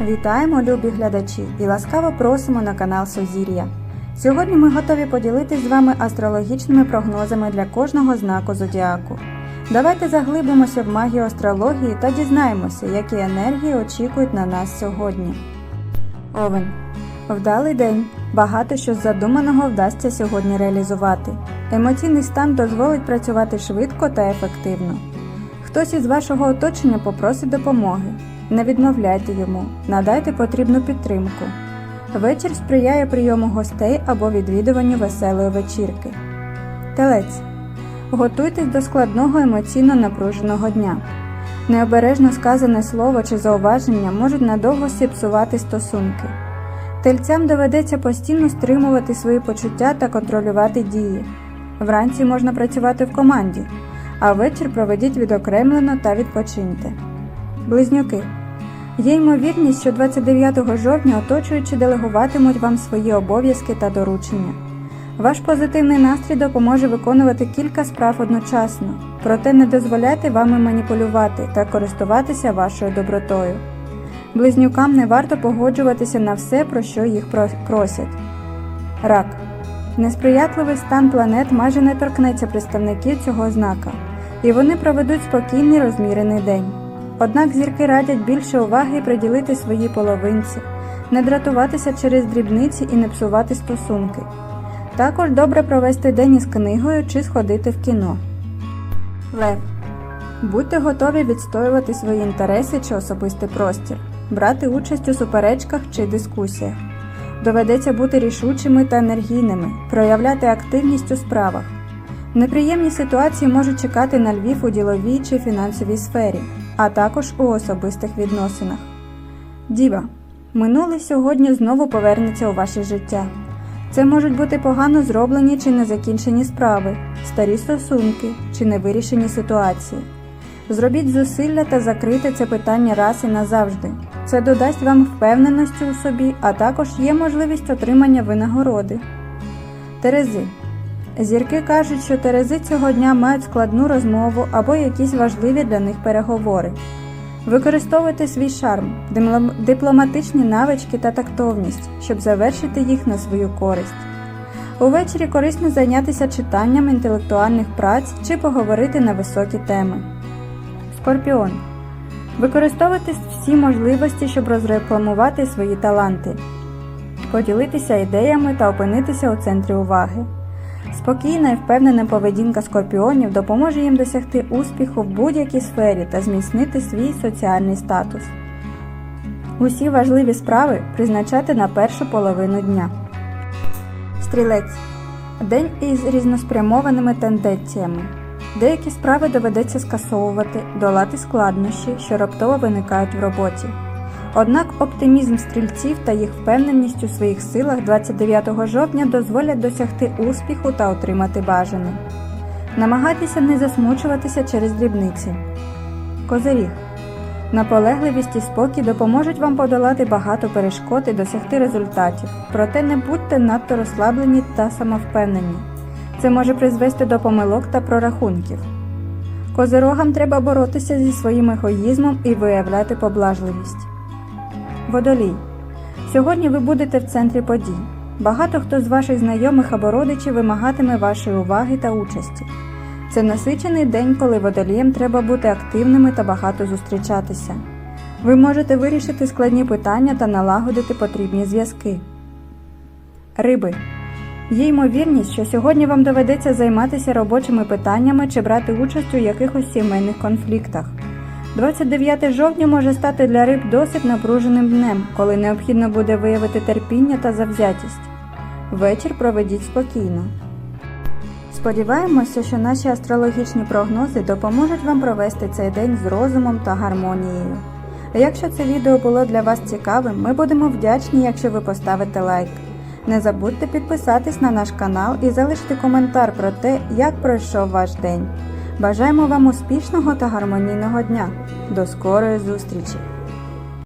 Вітаємо, любі глядачі, і ласкаво просимо на канал Созір'я. Сьогодні ми готові поділитись з вами астрологічними прогнозами для кожного знаку зодіаку. Давайте заглибимося в магію астрології та дізнаємося, які енергії очікують на нас сьогодні. Овен. Вдалий день. Багато що з задуманого вдасться сьогодні реалізувати. Емоційний стан дозволить працювати швидко та ефективно. Хтось із вашого оточення попросить допомоги. Не відмовляйте йому, надайте потрібну підтримку. Вечір сприяє прийому гостей або відвідуванню веселої вечірки. Телець. Готуйтесь до складного емоційно напруженого дня. Необережно сказане слово чи зауваження можуть надовго зіпсувати стосунки. Тельцям доведеться постійно стримувати свої почуття та контролювати дії. Вранці можна працювати в команді, а вечір проведіть відокремлено та відпочиньте. Близнюки. Є ймовірність, що 29 жовтня оточуючі делегуватимуть вам свої обов'язки та доручення. Ваш позитивний настрій допоможе виконувати кілька справ одночасно, проте не дозволяйте вами маніпулювати та користуватися вашою добротою. Близнюкам не варто погоджуватися на все, про що їх просять. Рак. Несприятливий стан планет майже не торкнеться представників цього знака, і вони проведуть спокійний розмірений день. Однак зірки радять більше уваги приділити своїй половинці, не дратуватися через дрібниці і не псувати стосунки. Також добре провести день із книгою чи сходити в кіно. Лев. Будьте готові відстоювати свої інтереси чи особистий простір, брати участь у суперечках чи дискусіях. Доведеться бути рішучими та енергійними, проявляти активність у справах. Неприємні ситуації можуть чекати на Львів у діловій чи фінансовій сфері, а також у особистих відносинах. Діва. Минуле сьогодні знову повернеться у ваше життя. Це можуть бути погано зроблені чи незакінчені справи, старі стосунки чи невирішені ситуації. Зробіть зусилля та закрийте це питання раз і назавжди. Це додасть вам впевненості у собі, а також є можливість отримання винагороди. Терези. Зірки кажуть, що Терези цього дня мають складну розмову або якісь важливі для них переговори. Використовуйте свій шарм, дипломатичні навички та тактовність, щоб завершити їх на свою користь. Увечері корисно зайнятися читанням інтелектуальних праць чи поговорити на високі теми. Скорпіон. Використовуйте всі можливості, щоб розрекламувати свої таланти, поділитися ідеями та опинитися у центрі уваги. Спокійна і впевнена поведінка скорпіонів допоможе їм досягти успіху в будь-якій сфері та зміцнити свій соціальний статус. Усі важливі справи призначати на першу половину дня. Стрілець. День із різноспрямованими тенденціями. Деякі справи доведеться скасовувати, долати складнощі, що раптово виникають в роботі. Однак оптимізм стрільців та їх впевненість у своїх силах 29 жовтня дозволять досягти успіху та отримати бажане. Намагайтеся не засмучуватися через дрібниці. Козиріг. Наполегливість і спокій допоможуть вам подолати багато перешкод і досягти результатів, проте не будьте надто розслаблені та самовпевнені. Це може призвести до помилок та прорахунків. Козирогам треба боротися зі своїм егоїзмом і виявляти поблажливість. Водолій. Сьогодні ви будете в центрі подій. Багато хто з ваших знайомих або родичів вимагатиме вашої уваги та участі. Це насичений день, коли водоліям треба бути активними та багато зустрічатися. Ви можете вирішити складні питання та налагодити потрібні зв'язки. Риби. Є ймовірність, що сьогодні вам доведеться займатися робочими питаннями чи брати участь у якихось сімейних конфліктах. 29 жовтня може стати для риб досить напруженим днем, коли необхідно буде виявити терпіння та завзятість. Вечір проведіть спокійно. Сподіваємося, що наші астрологічні прогнози допоможуть вам провести цей день з розумом та гармонією. А якщо це відео було для вас цікавим, ми будемо вдячні, якщо ви поставите лайк. Не забудьте підписатись на наш канал і залишити коментар про те, як пройшов ваш день. Бажаємо вам успішного та гармонійного дня. До скорої зустрічі!